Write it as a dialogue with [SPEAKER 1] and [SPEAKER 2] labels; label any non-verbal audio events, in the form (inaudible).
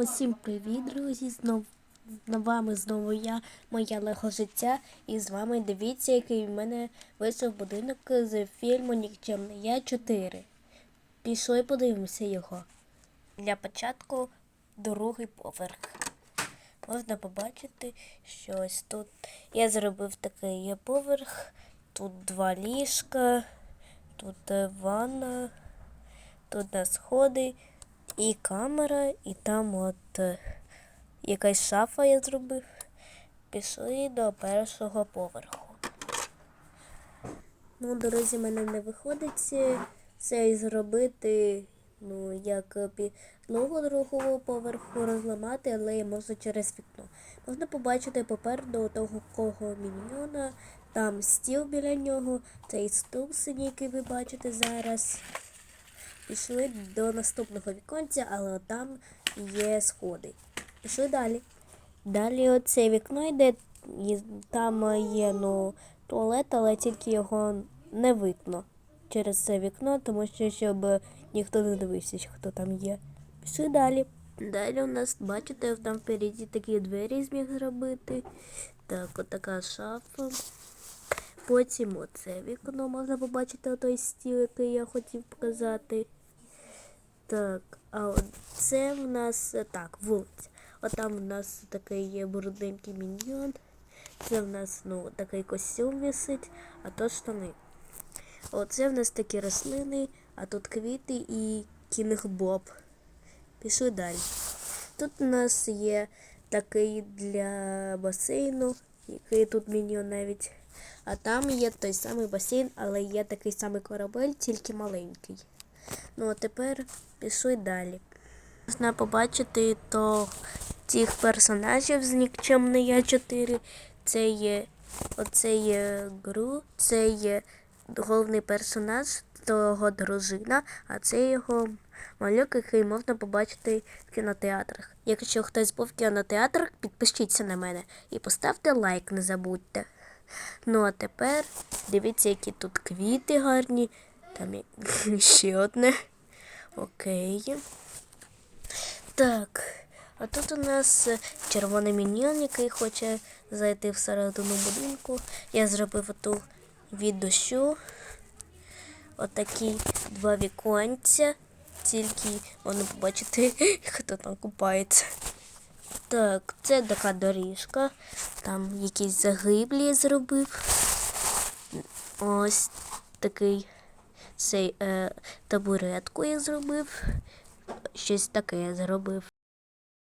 [SPEAKER 1] Усім привіт, друзі! Знов на вами знову я, моє лего життя, і з вами дивіться, який в мене вийшов будинок з фільму Нікчемний Я 4. Пішли подивимося його. Для початку другий поверх. Можна побачити, що ось тут я зробив такий поверх, тут два ліжка, тут е, ванна, тут на сходи і камера, і там от е, якась шафа я зробив. Пішли до першого поверху. Ну, дорозі мене не виходить це зробити, ну, як е, підлогу другого поверху розламати, але я можу через вікно. Можна побачити попереду того кого міньйона, там стіл біля нього, цей стул синій, який ви бачите зараз. Пішли до наступного віконця, але там є сходи. Пішли далі. Далі оце вікно йде, і там є ну, туалет, але тільки його не видно через це вікно, тому що щоб ніхто не дивився, хто там є. Пішли далі. Далі у нас, бачите, там впереді такі двері зміг зробити. Так, отака шафа. Потім оце вікно можна побачити отой стіл, який я хотів показати. Так, а це в нас е, так, вулиця. От там в нас такий є брудненький міньйон. Це в нас ну, такий костюм висить, а то штани. Оце в нас такі рослини, а тут квіти і кінг Боб. Пішли далі. Тут у нас є такий для басейну, який тут міньйон навіть. А там є той самий басейн, але є такий самий корабель, тільки маленький. Ну а тепер пішли далі. Можна побачити то тих персонажів з нікчемний Я 4. Це є оце є Гру, це є головний персонаж, то його дружина, а це його малюк, який можна побачити в кінотеатрах. Якщо хтось був в кінотеатрах, підпишіться на мене і поставте лайк, не забудьте. Ну а тепер дивіться, які тут квіти гарні. Там є (laughs) ще одне. Окей. Так. А тут у нас е, червоний міньйон, який хоче зайти всередину будинку. Я зробив оту від дощу. Отакі два віконця. Тільки можна побачити, (laughs) хто там купається. Так, це така доріжка. Там якісь загиблі я зробив. Ось такий цей е, табуретку я зробив. Щось таке я зробив.